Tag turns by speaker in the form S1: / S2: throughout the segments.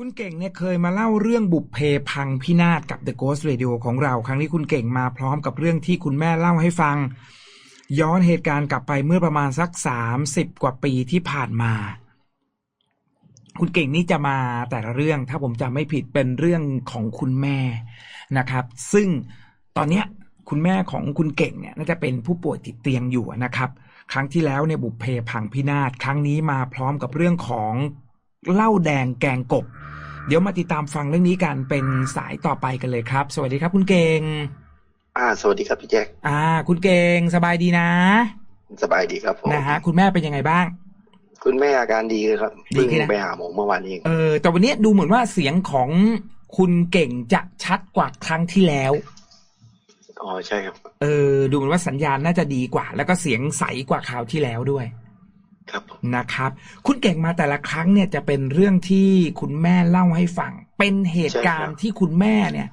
S1: คุณเก่งเนี่ยเคยมาเล่าเรื่องบุพเพพังพินาศกับ The Ghost Radio ของเรา ครั้งนี้คุณเก่งมาพร้อมกับเรื่องที่คุณแม่เล่าให้ฟัง ย้อนเหตุการณ์กลับไปเมื่อประมาณสักสามสิบกว่าปีที่ผ่านมา คุณเก่งนี่จะมาแต่ละเรื่องถ้าผมจำไม่ผิดเป็นเรื่องของคุณแม่นะครับ ซึ่งตอนเนี้ยคุณแม่ของคุณเก่งเนี่ยน่าจะเป็นผู้ป่วยติดเตียงอยู่นะครับ ครั้งที่แล้วเนี่ยบุพเพพังพินาศครั้งนี้มาพร้อมกับเรื่องของเหล้าแดงแกงกบ เดี๋ยวมาติดตามฟังเรื่องนี้กันเป็นสายต่อไปกันเลยครับ สวัสดีครับ คุณเก่ง
S2: อ่า สวัสดีครับพี่แจ็ค
S1: อ่า คุณเก่งสบายดีนะ
S2: สบายดีครับผม
S1: นะฮะคุณแม่เป็นยังไงบ้าง
S2: คุณแม่อาการดีเลยครับ
S1: ดี
S2: เพิ่ง
S1: ขึ้นนะ
S2: ไปหาหมอเมื่อวานเอง
S1: เออแต่วันนี้ดูเหมือนว่าเสียงของคุณเก่งจะชัดกว่าครั้งที่แล้ว
S2: อ๋อใช่ครับ
S1: เออ ดูเหมือนว่าสัญญาณน่าจะดีกว่า แล้วก็เสียงใสกว่าคราวที่แล้วด้วย
S2: ครับผม
S1: นะครับ คุณเก่งมาแต่ละครั้งเนี่ยจะเป็นเรื่องที่คุณแม่เล่าให้ฟัง เป็นเหตุการณ์ที่คุณแม่เนี่ย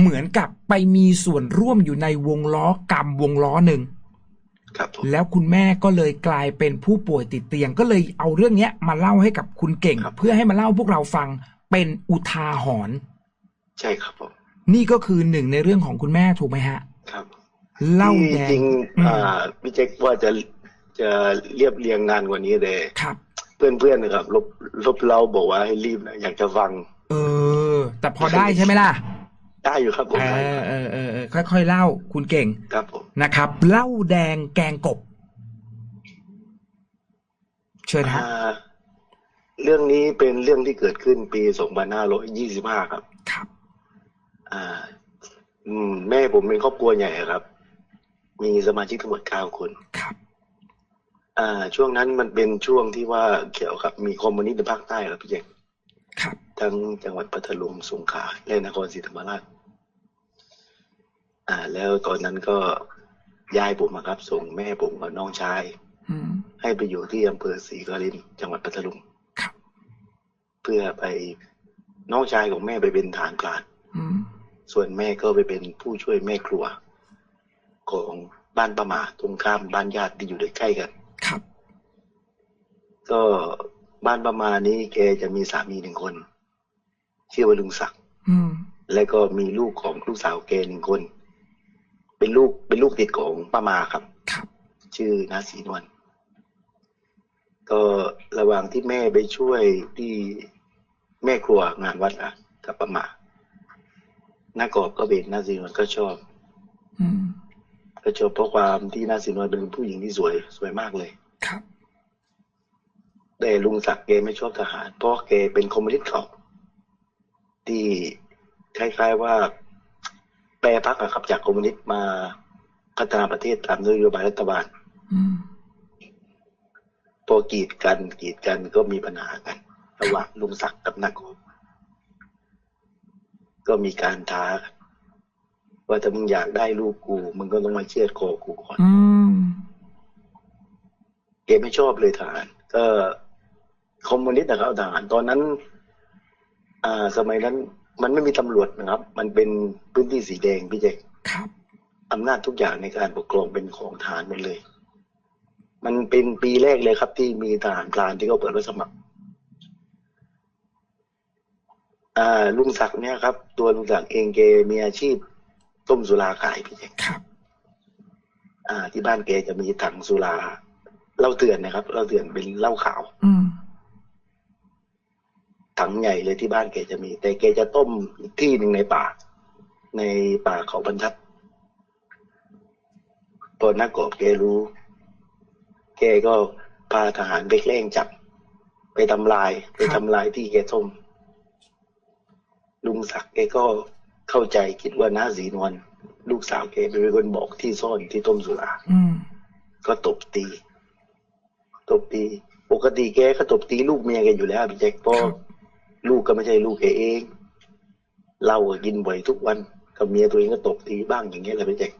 S1: เหมือนกับไปมีส่วนร่วมอยู่ในวงล้อกรรมวงล้อหนึ่ง
S2: ครับผม
S1: แล้วคุณแม่ก็เลยกลายเป็นผู้ป่วยติดเตียง ก็เลยเอาเรื่องเนี้ย มาเล่าให้กับคุณเก่ง เพื่อให้มาเล่าพวกเราฟังเป็นอุทาหรณ์
S2: ใช่ครับผม
S1: นี่ก็คือหนึ่งในเรื่องของคุณแม่ถูกไหมฮะ
S2: ครับ
S1: เล่า
S2: ที่
S1: แดง
S2: จริง
S1: อืม
S2: อ่าพี่แจ็คว่าจะ จะเรียบเรียงงานกว่านี้แต่
S1: ครับ
S2: เพื่อนๆนะครับลบลบเราบอกว่าให้รีบนะอยากจะฟัง
S1: เออ แต่พอได้ใช่ไหมล่ะ
S2: ได้อยู่ครับผม
S1: เออเออเออเออค่อยๆเล่าคุณเก่ง
S2: ครับผม
S1: นะครับเหล้าแดงแกงกบ เชิญฮะ
S2: อ่าเรื่องนี้เป็นเรื่องที่เกิดขึ้นปี 2525 ครับ
S1: ครับ
S2: อ่า อืม แม่ผมเป็นครอบครัวใหญ่ครับ มีสมาชิกทั้งหมดเก้าคน
S1: ครับ
S2: อ่า ช่วงนั้นมันเป็นช่วงที่ว่าเกี่ยวกับมีคอมมิวนิสต์ในภาคใต้ครับพี่แจ็ค
S1: ครับ
S2: ทั้งจังหวัดพัทลุงสงขลาและนครศรีธรรมราช อ่า แล้วตอนนั้นก็ยายผมอะครับ ส่งแม่ผมกับน้องชาย
S1: อืม
S2: ให้ไปอยู่ที่อำเภอศรีกรินจังหวัดพัทลุง
S1: ครับ
S2: เพื่อไปน้องชายของแม่ไปเป็นฐานพราน
S1: อืม
S2: ส่วนแม่ก็ไปเป็นผู้ช่วยแม่ครัว ของบ้านประมาตรงข้ามบ้านญาติที่อยู่ใกล้ๆกัน
S1: ครับ
S2: ก็บ้านประมานี้แกจะมีสามีหนึ่งคนชื่อว่าลุงศักดิ์
S1: อืม
S2: และก็มีลูกของลูกสาวแกหนึ่งคน เป็นลูกเป็นลูกติดของป้ามาครับ
S1: ครับ
S2: ชื่อนาสีนวลก็ระหว่างที่แม่ไปช่วยที่แม่ครัวงานวัดอะกับป้ามาน้ากอบก็เป็นนาสีนวลก็ชอบ
S1: อืม
S2: ก็ชอบเพราะความที่นาสีนวลเป็นผู้หญิงที่สวยสวยมากเลย
S1: ครับ
S2: แต่ลุงศักดิ์แกไม่ชอบทหาร เพราะแกเป็นคอมมิวนิสต์เก่าที่คล้ายๆว่า แปรพักอะครับจากคอมมิวนิสต์มาพัฒนาประเทศตามนโยบายรัฐบาล
S1: อืม
S2: พอกีดกันกีดกันก็มีปัญหากันระหว่างลุงศักดิ์กับนักกบก็มีการท้ากัน ว่าถ้ามึงอยากได้ลูกกู มึงก็ต้องมาเชือดคอกูก่อน
S1: อืม
S2: แกไม่ชอบเลยทหาร ก็คอมมิวนิสต์นะครับทหารตอนนั้น อ่า สมัยนั้น มันไม่มีตำรวจนะครับ มันเป็นพื้นที่สีแดงพี่เจค
S1: ครับ
S2: อำนาจทุกอย่างในการปกครองเป็นของทหารหมดเลย มันเป็นปีแรกเลยครับ ที่มีทหารพรานที่เขาเปิดรับสมัครอ่าลุงศักดิ์เนี่ยครับ ตัวลุงศักดิ์เองแกมีอาชีพ ต้มสุราขายพี่เจค
S1: ครับ
S2: อ่า ที่บ้านแกจะมีถังสุราเหล้าเถื่อนนะครับเหล้าเถื่อนเป็นเหล้าขาว
S1: อืม
S2: ถังใหญ่เลยที่บ้านแกจะมี แต่แกจะต้มอีกที่หนึ่งในป่า ในป่าเขาบรรทัดพอนักกอบแกรู้ แกก็พาทหารไปแกล้งจับ ไปทำลาย ไปทำลายที่แกต้มลุงศักดิ์แกก็ เข้าใจคิดว่าน้าสีนวลลูกสาวแกเป็นคนบอกที่ซ่อนที่ต้มสุรา
S1: อืม
S2: ก็ตบตี ตบตี ปกติแกก็ตบตีลูกเมียแกอยู่แล้วพี่แจ็คเพราะ
S1: ครับ
S2: ลูกก็ไม่ใช่ลูกแกเองเหล้าก็กินบ่อยทุกวันกับเมียตัวเองก็ตบตีบ้างอย่างเงี้ยแหละพี่แจ็ค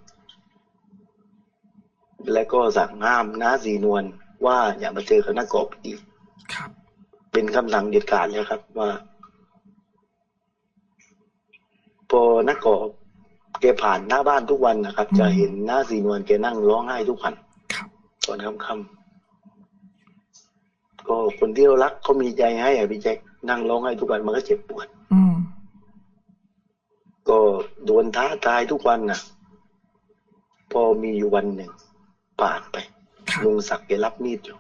S2: แล้วก็สั่งห้ามน้าสีนวลว่าอย่ามาเจอกับนักกอบอีก
S1: ครับ
S2: เป็นคำสั่งเด็ดขาดเลยครับ ว่า พอ นักกอบแกผ่านหน้าบ้านทุกวันนะครับ จะเห็นหน้าสีนวลแกนั่งร้องไห้ทุกวัน
S1: ครับ
S2: ตอนค่ำๆก็คนที่เรารักเขามีใจให้อะพี่แจ็คนั่งร้องไห้ทุกวันมันก็เจ็บปวด
S1: อืม
S2: ก็โดนท้าทายทุกวันน่ะ พอมีอยู่วันหนึ่งผ่านไป
S1: ครับ
S2: ลุงศักดิ์แกรับมีดอยู่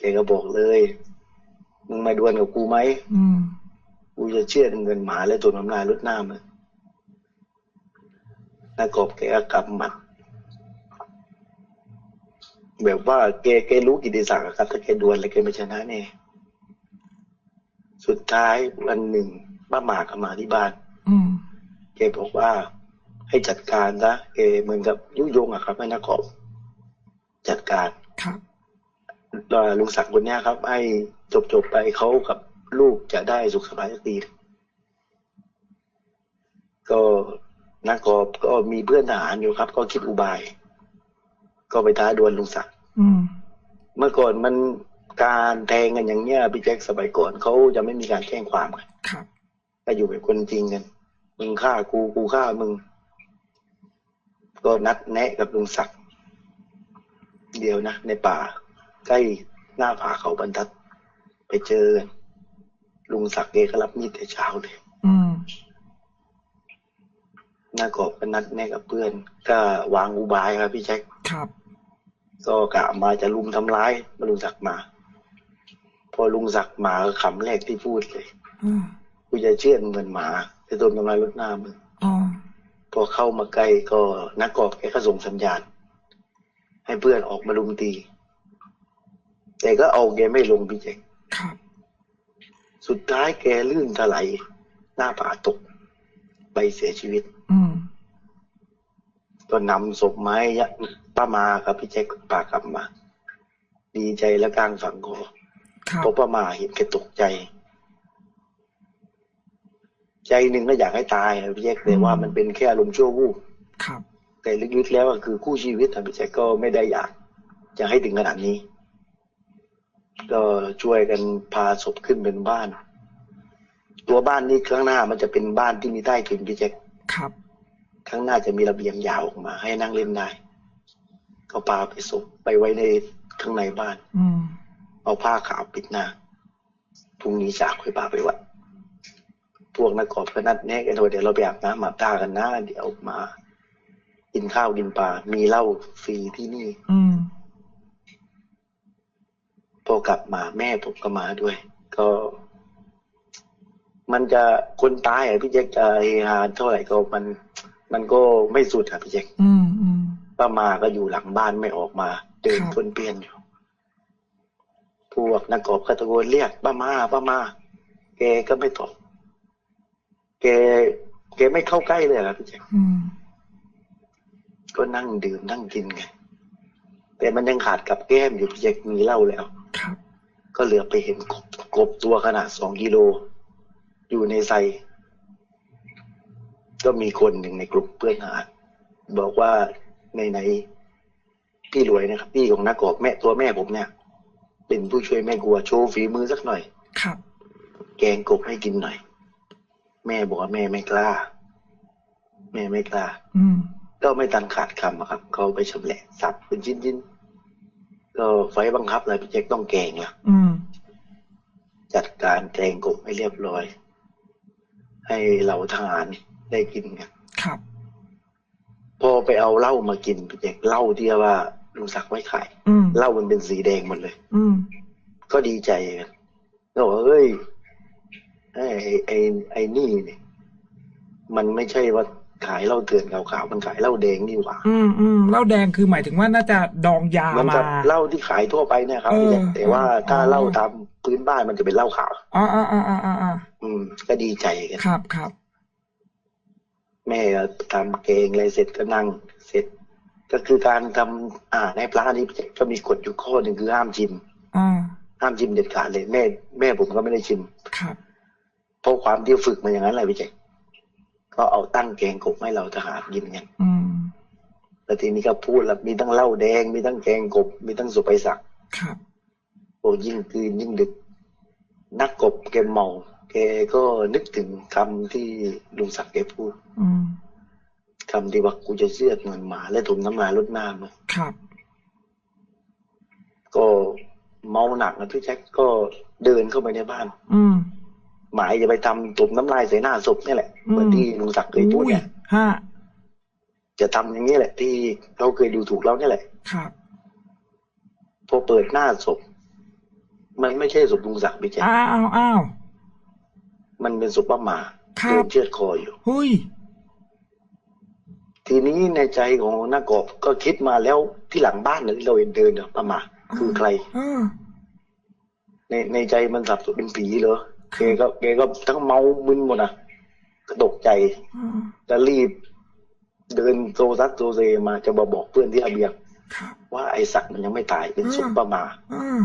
S2: แกก็บอกเลย มึงมาดวลกับกูไหม
S1: อืม
S2: กูจะเชื่อดเงินหมาและตัวน้ำลายลดน้ำเลยนากอบแกก็กำหมัด แบบว่าแกแกรู้กิตติศักดิ์อะครับ ถ้าแกดวลแล้วแกไม่ชนะแน่สุดท้ายวันหนึ่งป้าหมากก็มาที่บ้าน
S1: อืม
S2: แกบอกว่า ให้จัดการนะแกเหมือนกับยุยงอะครับให้นักกอบจัดการ
S1: ครับ
S2: แล้วลุงศักดิ์คนเนี้ยครับ ให้จบจบๆไปเขากับ ลูกจะได้สุขสบายสักทีก็นักกอบก็มีเพื่อนทหารอยู่ครับ ก็คิดอุบาย ก็ไปท้าดวลลุงศักดิ์
S1: อืม
S2: เมื่อก่อนมันการแทงกันอย่างเงี้ยพี่แจ็คสมัยก่อนเขาจะไม่มีการแจ้งความกัน
S1: ครับ
S2: ก็อยู่เป็นคนจริงกันมึงฆ่ากูกูฆ่ามึง ก็นัดแนะกับลุงศักดิ์เดียวนะในป่า ใกล้หน้าผาเขาบรรทัด ไปเจอกัน ลุงศักดิ์เองก็รับมีดแต่เช้าเลย
S1: อืม
S2: หน้ากอบก็นัดแนะกับเพื่อน ก็วางอุบายครับพี่แจ็ค
S1: ครับ
S2: ก็กะมาจะลุมทำร้ายมาลุงศักดิ์มา พอลุงศักดิ์มาก็คำแรกที่พูดเลย
S1: อืม
S2: กูจะเชื่อดมึงเหมือนหมาจะโดนทำร้ายรถหน้ามึง
S1: อ๋อ
S2: พอเข้ามาใกล้ก็นักกอบแกก็ส่งสัญญาณ ให้เพื่อนออกมาลุมตี แต่ก็เอาแกไม่ลงพี่แจ็ค
S1: ครับ
S2: สุดท้ายแกลื่นถลายหน้าผาตก ไปเสียชีวิต
S1: อืม
S2: ก็นำศพไม้ยะป้ามาครับพี่แจ็คปากกลับมา ดีใจและกลางฝังคอ
S1: ครับ
S2: เพราะป้ามาเห็นแกตกใจ ใจหนึ่งก็อยากให้ตายอะพี่แจ็คแต่ว่ามันเป็นแค่อารมณ์ชั่ววูบ
S1: ครับ
S2: แต่ลึกๆแล้วก็คือคู่ชีวิตอะพี่แจ็คก็ไม่ได้อยากจะให้ถึงขนาดนี้ ก็ช่วยกันพาศพขึ้นเป็นบ้าน ตัวบ้านนี้ข้างหน้ามันจะเป็นบ้านที่มีใต้ถุนพี่แจ็ค
S1: ครับ
S2: ข้างหน้าจะมีระเบียงยาวออกมา ให้นั่งเล่นได้ก็พาไปศพไปไว้ในข้างในบ้าน
S1: อืม
S2: เอาผ้าขาวปิดหน้าพรุ่งนี้จากค่อยพาไปวัดพวกนักกอบก็นัดแนะกันว่าเดี๋ยวเราไปอาบน้ำอาบท่ากันนะเดี๋ยวมา กินข้าวกินปลามีเหล้าฟรีที่นี่
S1: อืม
S2: พอกลับมาแม่ผมก็มาด้วย ก็ มันจะคนตายอะพี่แจ็คจะเฮฮาเท่าไหร่ก็มัน มันก็ไม่สุดอะพี่แจ็ค
S1: อืมอืม
S2: ป้ามาก็อยู่หลังบ้านไม่ออกมา เดิน
S1: ครับ
S2: ทวนเปลี่ยนอยู่พวกนักกอบก็ตะโกนเรียกป้ามาป้ามาแกก็ไม่ตอบแกแกไม่เข้าใกล้เลยอะครับพี่แจ็ค
S1: อืม
S2: ก็นั่งดื่มนั่งกินไงแต่มันยังขาดกับแก้มอยู่พี่แจ็คมีเหล้าแล้ว
S1: ครับ
S2: ก็เหลือไปเห็นกบกบตัวขนาดสองกิโล อยู่ในไซก็มีคนหนึ่งในกลุ่มเพื่อนหาดบอกว่าในในๆพี่รวยนะครับพี่ของนักกอบแม่ตัวแม่ผมเนี่ย เป็นผู้ช่วยแม่กลัวโชว์ฝีมือสักหน่อย
S1: ครับ
S2: แกงกบให้กินหน่อย แม่บอกว่าแม่ไม่กล้า แม่ไม่กล้า
S1: อืม
S2: ก็ไม่ตันขาดคำอะครับ เขาไปชำแหละสับเป็นชิ้นๆ ก็ไฟบังคับเลยพี่แจ็คต้องแกงละ
S1: อืม
S2: จัดการแกงกบให้เรียบร้อย ให้เหล่าทหารได้กินกัน
S1: ครับ
S2: พอไปเอาเหล้ามากินพี่แจ็คเหล้าที่ว่าลุงศักดิ์ไว้ขาย
S1: อืม
S2: เหล้ามันเป็นสีแดงหมดเลย
S1: อืม
S2: ก็ดีใจกันก็บอกว่าเฮ้ยไอ้ไอ้ไอ้นี่เนี่ยมันไม่ใช่ว่า ขายเหล้าเถื่อนขาวๆมันขายเหล้าแดงนี่หว่า
S1: อืมอืมเหล้าแดงคือหมายถึงว่าน่าจะดองยา
S2: มัน
S1: มา
S2: กับเหล้าที่ขายทั่วไปเนี่ยครับ
S1: เออ
S2: พี่แจ็คแต่ว่าถ้า
S1: อ๋อ
S2: เหล้าตามพื้นบ้านมันจะเป็นเหล้าขาว
S1: อ๋ออ๋ออ๋ออ๋ออ๋อ
S2: อืม ก็ดีใจกัน
S1: ครับครับ
S2: แม่ก็ทำเกงอะไรเสร็จก็นั่งเสร็จ ก็คือการทำอ่าในพระนี่ก็มีกฎอยู่ข้อหนึ่งคือห้ามชิม
S1: อ่า
S2: ห้ามชิมเด็ดขาดเลย แม่ แม่ผมก็ไม่ได้ชิม
S1: ครับ
S2: เพราะความที่ฝึกมาอย่างนั้นแหละพี่แจ็ค ก็เอาตั้งแกงกบให้เราทหารกินกัน
S1: อืม
S2: แล้วทีนี้ก็พูดแล้วมีทั้งเหล้าแดง มีทั้งแกงกบ มีทั้งสุไปสัก
S1: ครับ
S2: โอ้ยิ่งคืนยิ่งดึก นักกบแกเมาแกก็นึกถึงคำที่ลุงศักดิ์แกพูด
S1: อืม
S2: คำที่ว่ากูจะเชือดเงินหมา และถุงน้ำลายลดน้ำอะ
S1: ครับ
S2: ก็เมาหนักนะพี่แจ็คก็เดินเข้าไปในบ้าน
S1: อืม
S2: หมายจะไปทำตุ่มน้ำลายใส่หน้าศพนี่แหละ
S1: อืม
S2: เหมือนที่ลุงศักดิ์เคยพูด
S1: อุ้ย
S2: เนี่ย
S1: ฮะ
S2: จะทำอย่างนี้แหละ ที่เขาเคยดูถูกเราเนี่ยแหละ
S1: ครับ
S2: พอเปิดหน้าศพ มันไม่ใช่ศพลุงศักดิ์พี่แจ็ค
S1: อ้าวอ้าวอ้าว
S2: มันเป็นศพป้าหมา
S1: ครับ
S2: โดนเชือดคออยู่
S1: เฮ้ย
S2: ทีนี้ในใจของนากอบก็คิดมาแล้วที่หลังบ้านเนี่ยที่เราเห็นเดินเนี่ยป้าหมา คือใคร
S1: เออ
S2: ในในใจมันสับสนเป็นผีเหรอ แกก็แกก็ทั้งเมามึนหมดอะก็ตกใจ
S1: เออ
S2: แล้วรีบ เดินโซซัดโซเซมาจะมาบอกเพื่อนที่ระเบียง
S1: ครับ
S2: ว่าไอ้ศักดิ์มันยังไม่ตายเป็นศพ
S1: อืม
S2: ป้าหมา
S1: เออ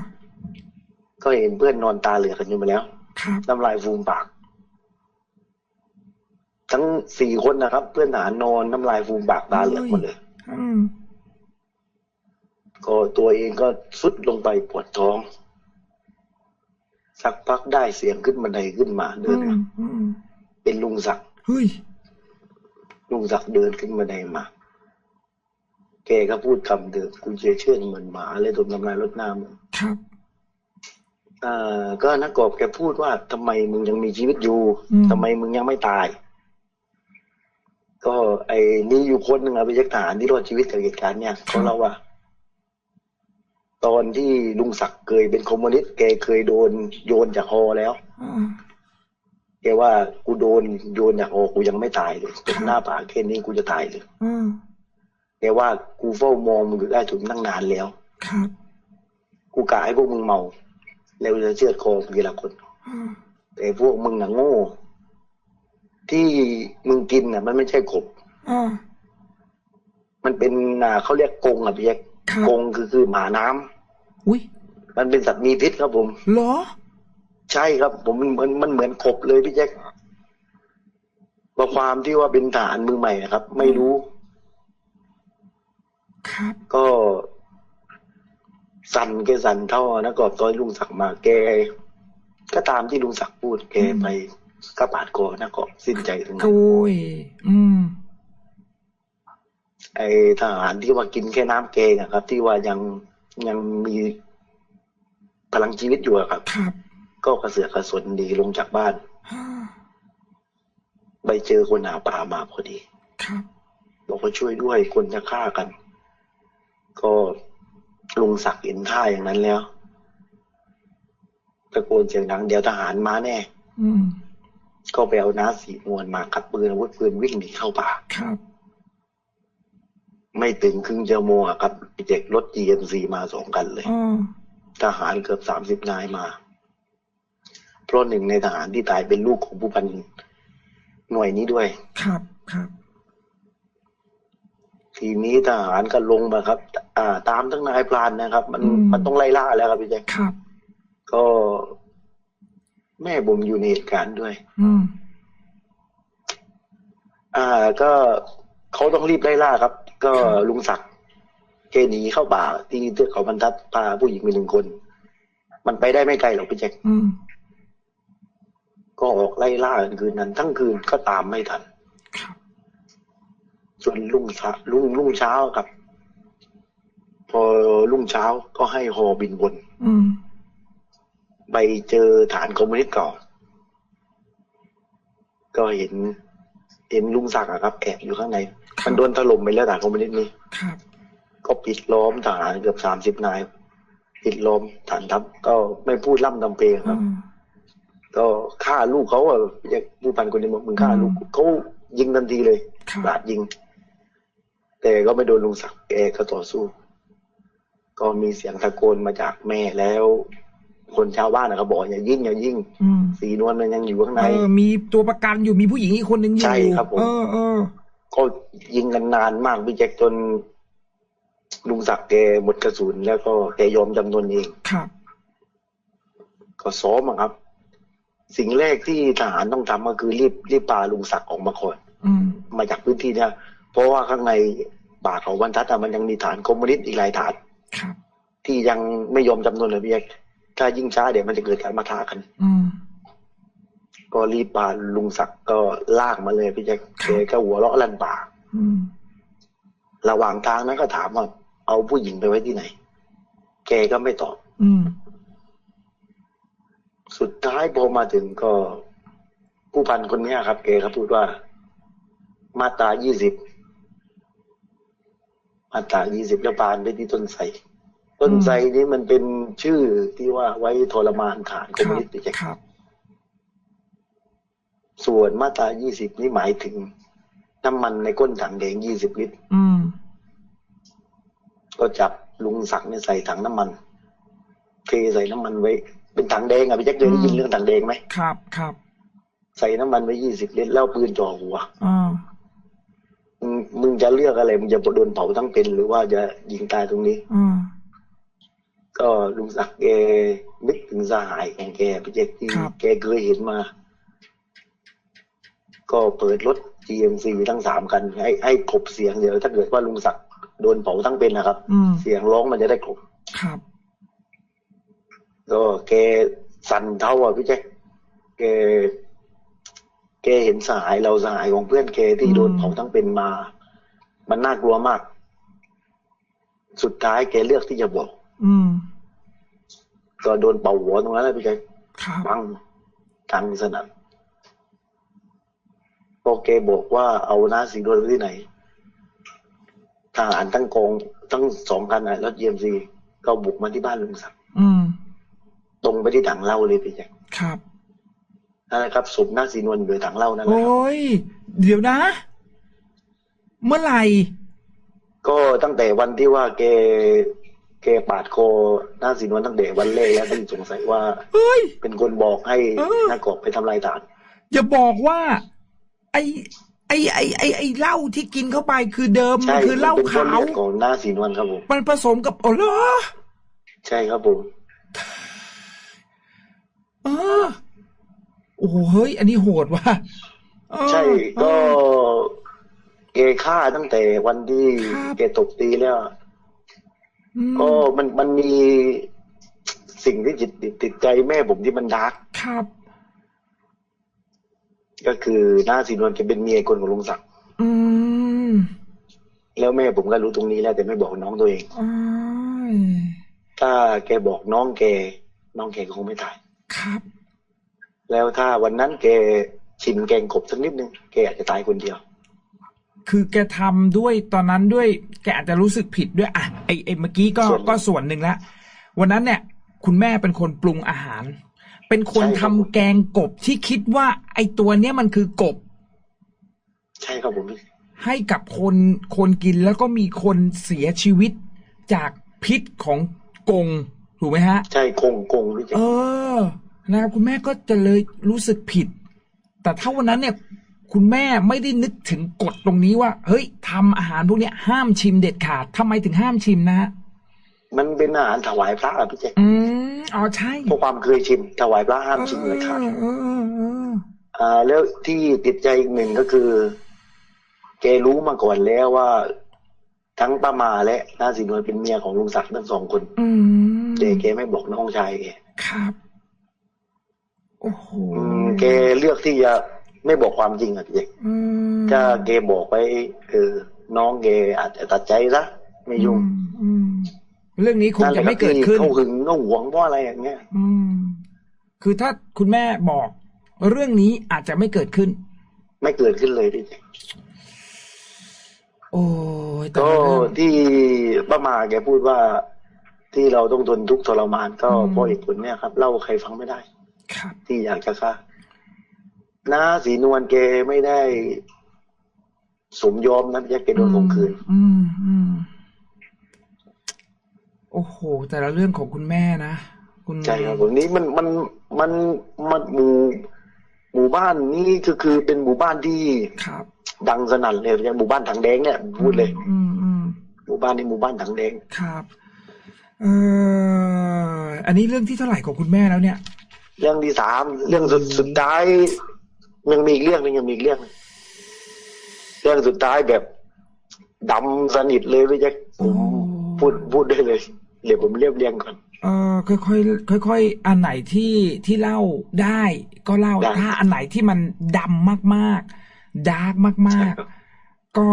S2: ก็เห็นเพื่อนนอนตาเหลือกกันอยู่มาแล้ว
S1: ครับ
S2: น้ำลายฟูมปาก ทั้งสี่คนนะครับ เพื่อนทหารนอนน้ำลายฟูมปากตาเหลือกหมดเลย
S1: อืม
S2: ก็ตัวเองก็สุดลงไปปวดท้อง สักพักได้เสียงขึ้นบันไดขึ้นมาเดิ
S1: อื
S2: น
S1: ม
S2: มา
S1: อืม
S2: เป็นลุงศักดิ์
S1: เฮ้ย
S2: ลุงศักดิ์เดินขึ้นบันไดมา แกก็พูดคำเดิมกูจะเชื่อเหมือนหมาเลยโดนทำลายรถหน้ามึง
S1: ครับ
S2: อ่าก็นักกอบแกพูดว่าทำไมมึงยังมีชีวิตอยู่
S1: อืม
S2: ทำไมมึงยังไม่ตาย ก็ไอ้นี่อยู่คนหนึ่งอะเป็นยักษ์ทหารที่รอดชีวิตจากเหตุการณ์เนี่ยเขาเล่าว่า ตอนที่ลุงศักดิ์เคยเป็นคอมมิวนิสต์แกเคยโดนโยนจากฮอแล้ว
S1: เออ
S2: แกว่ากูโดนโยนจากฮอกูยังไม่ตายเลยตรงหน้าผาแค่นี้กูจะตายเลย
S1: เออ
S2: แกว่ากูเฝ้ามองมึงอยู่ได้ถึงตั้งนานแล้ว
S1: ครับ
S2: กูกะให้พวกมึงเมา แล้วจะเชือดคอมึงทีละคน
S1: เออ
S2: แต่พวกมึงน่ะโง่ ที่มึงกินน่ะ มันไม่ใช่กบ
S1: เออ
S2: มันเป็นอ่าเขาเรียกกงอะพี่แจ๊ค
S1: ครับ
S2: กงคือคือหมาน้ำ
S1: อุ้ย
S2: มันเป็นสัตว์มีพิษครับผม
S1: เหรอ
S2: ใช่ครับ ผมมันเหมือนมันเหมือนกบเลยพี่แจ๊คเพราะความที่ว่าเป็นทหารมือใหม่นะครับ ไม่รู้
S1: ครับ
S2: ก็สั่นแกสั่นเท่านะกอบตอนลุงศักดิ์มาแก ก็ตามที่ลุงศักดิ์พูดแกไปกระปาดคอนะกอบสิ้นใจตรงนั้น
S1: โอ้ยอืม
S2: ไอ้ทหารที่ว่ากินแค่น้ำแกงอะครับ ที่ว่ายัง ยังมีพลังชีวิตอยู่อะครับ
S1: ครับ
S2: ก็กระเสือกกระสนหนีลงจากบ้าน
S1: อ่า
S2: ไปเจอคนหาป่ามาพอดี
S1: ครับ
S2: บอกว่าช่วยด้วยคนจะฆ่ากัน ก็ลุงศักดิ์เห็นท่าอย่างนั้นแล้วตะโกนเสียงดังเดี๋ยวทหารมาแน่
S1: อืม
S2: ก็ไปเอาน้าสีมวนมาขับปืนอาวุธปืนวิ่งหนีเข้าป่า
S1: ครับ
S2: ไม่ถึงครึ่งชั่วโมงอะครับ เด็กรถ GMC มาสองกันเลย
S1: อ๋อ
S2: ทหารเกือบสามสิบนายมา เพราะหนึ่งในทหารที่ตายเป็นลูกของผู้พันหน่วยนี้ด้วย
S1: ครับครับ
S2: ทีนี้ทหารก็ลงมาครับ อ่า ตามทั้งนายพรานนะครับ มัน
S1: อืม
S2: มันต้องไล่ล่าแล้วครับพี่แจ๊ค
S1: ครับ
S2: ก็ แม่ผมอยู่ในเหตุการณ์ด้วย
S1: อืม
S2: อ่า ก็เขาต้องรีบไล่ล่าครับ ก็ลุงศักดิ์ แกหนีเข้าป่า ที่เทือกเขาบรรทัดพาผู้หญิงไปหนึ่งคน มันไปได้ไม่ไกลหรอกพี่แจ๊ค
S1: อืม
S2: ก็ออกไล่ล่ากันคืนนั้น ทั้งคืนก็ตามไม่ทัน
S1: ครับ
S2: จนรุ่งเช้ารุ่งรุ่งเช้าครับ พอรุ่งเช้าก็ให้ฮอบินบน
S1: อืม
S2: ไปเจอฐานคอมมิวนิสต์เก่าก็เห็น เห็นลุงศักดิ์อะครับ แอบอยู่ข้างใน
S1: ครับ
S2: มันโดนถล่มไปแล้วฐานคอมมิวนิสต์นี้
S1: ครับ
S2: ก็ปิดล้อมทหารเกือบสามสิบนาย ปิดล้อมฐานทัพก็ไม่พูดล่ำทำเพลงค
S1: อื
S2: รับ
S1: ม
S2: ก็ฆ่าลูกเขาอะผู้พันคนนี้บอกมึงฆ่าลูก
S1: อืม
S2: เขายิงทันทีเลย
S1: ครับ
S2: กราดยิง แต่ก็ไม่โดนลุงศักดิ์แกก็ต่อสู้ ก็มีเสียงตะโกนมาจากแม่แล้ว คนชาวบ้านนะครับบอกอย่ายิงอย่ายิง
S1: อืม
S2: สีนวลมันยังอยู่ข้างใน
S1: เออมีตัวประกันอยู่มีผู้หญิงอีกคนนึงอยู่
S2: ใช่ครับผม
S1: เออเออ
S2: ก็ยิงกันนานมากพี่แจ็คจน ลุงศักดิ์แกหมดกระสุนแล้วก็แกยอมจำนนเอง
S1: ครับ
S2: ก็ซ้อมอะครับ สิ่งแรกที่ทหารต้องทำก็คือรีบรีบพาลุงศักดิ์ออกมาก่อน
S1: อืม
S2: มาจากพื้นที่เนี่ยเพราะว่าข้างในป่าเขาบรรทัดอะมันยังมีฐานคอมมิวนิสต์อีกหลายฐาน
S1: ครับ
S2: ที่ยังไม่ยอมจำนนเลยพี่แจ็คถ้ายิ่งช้าเดี๋ยวมันจะเกิดการมาทากัน
S1: อืม
S2: ก็รีบพาลุงศักดิ์ก็ลากมาเลยพี่แจ็ค
S1: ครับ
S2: แกก็หัวเราะลั่นป่า
S1: อืม
S2: ระหว่างทางนั้นก็ถามว่า เอาผู้หญิงไปไว้ที่ไหน แกก็ไม่ตอบ
S1: อืม
S2: สุดท้ายพอมาถึงก็ผู้พันคนเนี้ยครับแกครับพูดว่า มาตรายี่สิบมาตรายี่สิบแล้วปานไปที่ต้นไทรต้นไทรนี้มันเป็นชื่อที่ว่าไว้ทรมานฐานค
S1: ค
S2: อมมิว
S1: รับ
S2: นิสต์ไปแจ็ค
S1: ครับ
S2: ส่วนมาตรายี่สิบนี่หมายถึงน้ำมันในก้นถังแดงยี่สิบลิตร
S1: อืม
S2: ก็จับลุงศักดิ์เนี่ยใส่ถังน้ำมันเทใส่น้ำมันไว้ เป็นถังแดงอะพี่แจ็คเคยได้ยินเรื่องถังแดงไหม
S1: ครับครับ
S2: ใส่น้ำมันไว้ยี่สิบลิตรแล้วเอาปืนจ่อหัว
S1: อ่า
S2: มึงมึงจะเลือกอะไรมึงจะโดนเผาทั้งเป็น หรือว่าจะยิงตายตรงนี้
S1: อ่า
S2: ก็ลุงศักดิ์แกนึกถึงสหายของแกพี่แจ็คที่
S1: ครับ
S2: แกเคยเห็นมา ก็เปิดรถ GMC ทั้งสามคันให้ให้ครบเสียงเดี๋ยวถ้าเกิดว่าลุงศักดิ์ โดนเผาทั้งเป็นนะครับ
S1: อืม
S2: เสียงร้องมันจะได้ครบ
S1: ครับ
S2: ก็แกสั่นเท้าอะพี่แจ๊คแกแกเห็นสหายเราสหายของเพื่อนแกที่
S1: อืม
S2: โดนเผาทั้งเป็นมา มันน่ากลัวมาก สุดท้ายแกเลือกที่จะบอก
S1: อืม
S2: ก็โดนเป่าหัวตรงนั้นแหละพี่แจ๊ค
S1: ครับ
S2: ปังทังสนั่นพอแกบอกว่าเอาหน้าสีดวนไว้ที่ไหน ทหารทั้งกองทั้งสองคันอะรถเยียมซีก็บุกมาที่บ้านลุงศักดิ์
S1: อืม
S2: ตรงไปที่ถังเหล้าเลยพี่แจ๊ค
S1: ครับ
S2: นั่นแหละครับศพหน้าสีนวลอยู่ในถังเหล้านั่นแหละ
S1: โอ้
S2: ครับ
S1: ยเดี๋ยวนะ เมื่อไหร่
S2: ก็ตั้งแต่วันที่ว่าแกแกปาดคอหน้าสีนวลตั้งแต่วันแรกแล้วที่สงสัยว่า
S1: เฮ้ย
S2: เป็นคนบอกให้
S1: เออ
S2: หน้ากอกไปทำลายฐาน
S1: อย่าบอกว่า ไอ ไอไอไอไอเหล้าที่กินเข้าไปคือเดิมมั
S2: ใช่
S1: นคือเหล้า
S2: เป็นคน
S1: ขาว
S2: เลือดของหน้าสีนวลครับผม
S1: มันผสมกับอ๋อเหรอ
S2: ใช่ครับผม
S1: เออโอ้โหเฮ้ย อันนี้โหดว่ะเออ
S2: ใช่ก็
S1: เออ
S2: แกฆ่าตั้งแต่วันที่
S1: ครับ
S2: แกตบตีแล้ว
S1: อืม
S2: ก็มันมันมีสิ่งที่จิตติดติดใจแม่ผมที่มันดาร์ก
S1: ครับ
S2: ก็คือหน้าสีนวลแกเป็นเมียคนของลุงศักดิ์
S1: อืม
S2: แล้วแม่ผมก็รู้ตรงนี้แล้ว แต่ไม่บอกน้องตัวเอง
S1: อ้าย
S2: ถ้าแกบอกน้องแก น้องแกก็คงไม่ตาย
S1: ครับ
S2: แล้วถ้าวันนั้นแกชิมแกงกบสักนิดนึงแกอาจจะตายคนเดียว
S1: คือแกทำด้วยตอนนั้นด้วย แกอาจจะรู้สึกผิดด้วยอะไอไอเมื่อกี้ก็
S2: ส่วนหนึ่ง
S1: ก็ส่วนหนึ่งละวันนั้นเนี่ย คุณแม่เป็นคนปรุงอาหาร เป็นคน
S2: ใช่ค
S1: ทำ
S2: รับผม
S1: แกงกบที่คิดว่าไอตัวเนี้ยมันคือกบ
S2: ใช่ครับผม
S1: ให้กับคนคนกินแล้วก็มีคนเสียชีวิตจากพิษของกงถูกไหมฮะ
S2: ใช่กงกงพี่แจ๊ค
S1: เออนะครับคุณแม่ก็จะเลยรู้สึกผิด แต่ถ้าวันนั้นเนี่ย คุณแม่ไม่ได้นึกถึงกฎตรงนี้ว่า เฮ้ยทำอาหารพวกเนี้ยห้ามชิมเด็ดขาดทำไมถึงห้ามชิมนะฮะ
S2: มันเป็นอาหารถวายพระอะพี่แจ๊ค
S1: อืมอ๋อใช่
S2: เพราะความเคยชิมถวายพระห้ามชิมเลยครับ
S1: เออเออเออเออ
S2: อ่า แล้วที่ติดใจอีกหนึ่งก็คือแกรู้มาก่อนแล้วว่า ทั้งป้ามาและน้าสีนวลเป็นเมียของลุงศักดิ์ทั้งสองคน
S1: อืม
S2: แต่แกไม่บอกน้องชายแก
S1: ครับโอ้โห
S2: อืมแกเลือกที่จะไม่บอกความจริงอะพี่แจ๊ค
S1: อืม
S2: ถ้าแกบอกไปเออน้องแกอาจจะตัดใจซะไม่ยุ่ง
S1: อืมอืม เรื่องนี้คง
S2: นั่นแห
S1: จะ
S2: ละครั
S1: ไม่
S2: บ
S1: เกิด
S2: ที่
S1: ขึ้น
S2: เขาหึงเขาหวงเพราะอะไรอย่างเงี้ย
S1: อืม คือถ้าคุณแม่บอก เรื่องนี้อาจจะไม่เกิดขึ้น
S2: ไม่เกิดขึ้นเลยพี่แจ๊ค
S1: โอ้ยแต่
S2: ก็
S1: ละเรื่อง
S2: ที่ป้ามาแกพูดว่า ที่เราต้องทนทุกข์ทรมานก็
S1: อืม
S2: เพราะเหตุผลเนี่ยครับเล่าใครฟังไม่ได้
S1: ครับ
S2: ที่อยากจะฆ่าน้าสีนวลแกไม่ได้สมยอมนะพี่แจ๊คแกโดนข่มขืน
S1: อืมอืม โอ้โห แต่ละเรื่องของคุณแม่นะคุณ
S2: ใช่ครับผมนี้มันมันมันมันหมู่หมู่บ้านนี่คือคือเป็นหมู่บ้านที่
S1: ครับ
S2: ดังสนั่นเลยอย่างหมู่บ้านถังแดงเนี่ยพูดเลย
S1: อืมอืม
S2: หมู่บ้านนี้หมู่บ้านถังแดง
S1: ครับเอออันนี้เรื่องที่เท่าไหร่ของคุณแม่แล้วเนี่ย
S2: เรื่องที่สามเรื่องสุดสุดท้ายยังมีอีกเรื่องหนึงยังมีอีกเรื่องหนึ่งเรื่องสุดท้ายแบบดำสนิทเลยพี่แจ๊คผมพูดพูดได้เลย เดี๋ยวผมเรียบเรียงก่อน
S1: เออค่อยๆค่อยๆอันไหนที่ที่เล่าได้ก็เล่า
S2: ได้
S1: ถ้าอันไหนที่มันดำมากๆดาร์กมาก
S2: ครับ
S1: ๆก็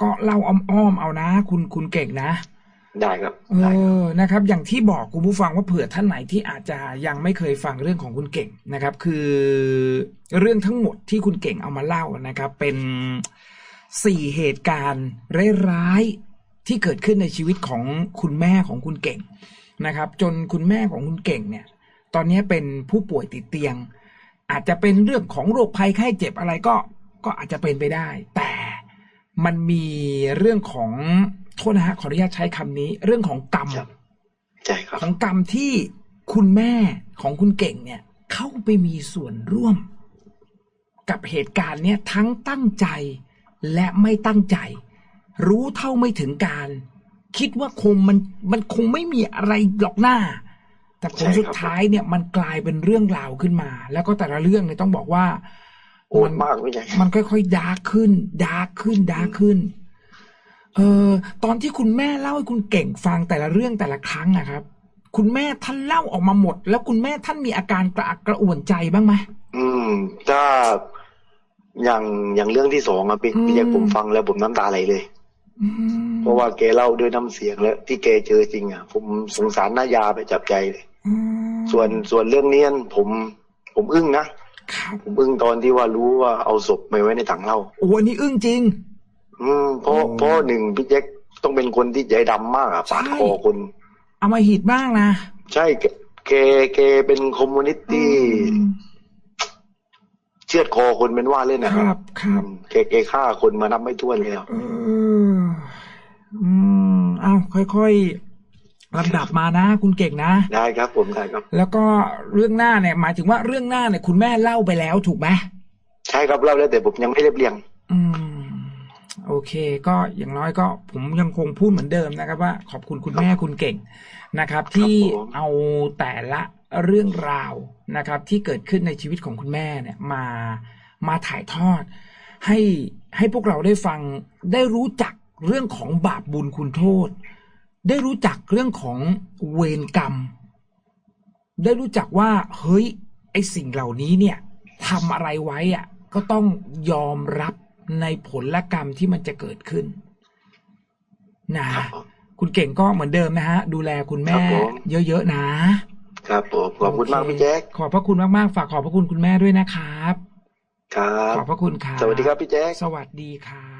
S1: ก็เล่าอ้อมๆเอานะ คุณคุณเก่งนะ
S2: ได้ครับ
S1: เอ
S2: ได้ครับ
S1: อนะครับ อย่างที่บอกคุณผู้ฟังว่าเผื่อท่านไหนที่อาจจะยังไม่เคยฟังเรื่องของคุณเก่งนะครับ คือเรื่องทั้งหมดที่คุณเก่งเอามาเล่านะครับ เป็นสี่เหตุการณ์ร้ายๆ ที่เกิดขึ้นในชีวิตของคุณแม่ของคุณเก่งนะครับ จนคุณแม่ของคุณเก่งเนี่ย ตอนนี้เป็นผู้ป่วยติดเตียง อาจจะเป็นเรื่องของโรคภัยไข้เจ็บอะไรก็ก็อาจจะเป็นไปได้ แต่มันมีเรื่องของโทษนะฮะขออนุญาตใช้คำนี้ เรื่องของกรรม
S2: ครับใช่ครับ
S1: ของกรรมที่คุณแม่ของคุณเก่งเนี่ย เข้าไปมีส่วนร่วม กับเหตุการณ์เนี่ยทั้งตั้งใจและไม่ตั้งใจ รู้เท่าไม่ถึงการ คิดว่าคงมันมันคงไม่มีอะไรหรอกหน้า แต่ผล
S2: ใช่ครับ
S1: สุดท้ายเนี่ยมันกลายเป็นเรื่องราวขึ้นมา แล้วก็แต่ละเรื่องเนี่ยต้องบอกว่า
S2: โอดมากไม่ใช่
S1: มันค่อยๆดาร์กขึ้นดาร์กขึ้นดาร์กขึ้น เออตอนที่คุณแม่เล่าให้คุณเก่งฟังแต่ละเรื่องแต่ละครั้งนะครับ คุณแม่ท่านเล่าออกมาหมด แล้วคุณแม่ท่านมีอาการกระอักกระอ่วนใจบ้างไหม
S2: อืมถ้าอย่างอย่างเรื่องที่สองอะพี่
S1: อืม
S2: พี่แจ็คผมฟังแล้วผมน้ำตาไหลเลย
S1: อืม
S2: เพราะว่าแกเล่าด้วยน้ำเสียงแล้วที่แกเจอจริงอะผมสงสารน้ายาไปจับใจเลย
S1: อืม
S2: ส่วนส่วนเรื่องเนี้ยผมผมอึ้งนะครับผมอึ้งตอนที่ว่ารู้ว่าเอาศพไปไว้ในถังเหล้า
S1: โอ้อันนี้อึ้งจริง
S2: อืมเพราะ
S1: อืม
S2: เพราะหนึ่งพี่แจ็คต้องเป็นคนที่ใจดำมากอะปาด
S1: ใช่
S2: คอคน
S1: เอามาหิดบ้างนะ
S2: ใช่แกแกแกเป็นคอมมูนิสต์ที่
S1: อืม
S2: เชือดคอคนเป็นว่าเล่นนะ
S1: ค
S2: ค
S1: รั
S2: รั
S1: บบครับ
S2: อืมแกแกฆ่าคนมานับไม่ถ้วนแล้ว
S1: เอออืมเอาค่อยๆลำดับมานะ คุณเก่งนะ
S2: ได้ครับ ผมได้ครับ
S1: แล้วก็เรื่องหน้าเนี่ย หมายถึงว่าเรื่องหน้าเนี่ยคุณแม่เล่าไปแล้วถูกไหม
S2: ใช่ครับเล่าแล้วแต่ผมยังไม่เรียบเรียง
S1: อืมโอเค ก็อย่างน้อยก็ผมยังคงพูดเหมือนเดิมนะครับ ว่าขอบคุณคุณแม่คุณเก่งนะครับ ที่
S2: ผม
S1: เอาแต่ละ เรื่องราวนะครับที่เกิดขึ้นในชีวิตของคุณแม่เนี่ยมามาถ่ายทอด ให้ให้พวกเราได้ฟังได้รู้จักเรื่องของบาปบุญคุณโทษ ได้รู้จักเรื่องของเวรกรรม ได้รู้จักว่าเฮ้ยไอสิ่งเหล่านี้เนี่ยทำอะไรไว้อะก็ต้องยอมรับในผลกรรมที่มันจะเกิดขึ้นนะ
S2: ครั
S1: ฮะ
S2: บผม
S1: คุณเก่งก็เหมือนเดิมนะฮะ ดูแลคุณ
S2: ค
S1: แม่
S2: รับผม
S1: เยอะๆนะ
S2: ครับผมขอบคุณมาก
S1: โเพี่
S2: แจ๊ค
S1: ขอบพระคุณมากๆฝากขอบพระคุณคุณแม่ด้วยนะครับ
S2: ครับ
S1: ขอบพระคุณครับ
S2: สวัสดีครับพี่แจ๊ค
S1: สวัสดีครับ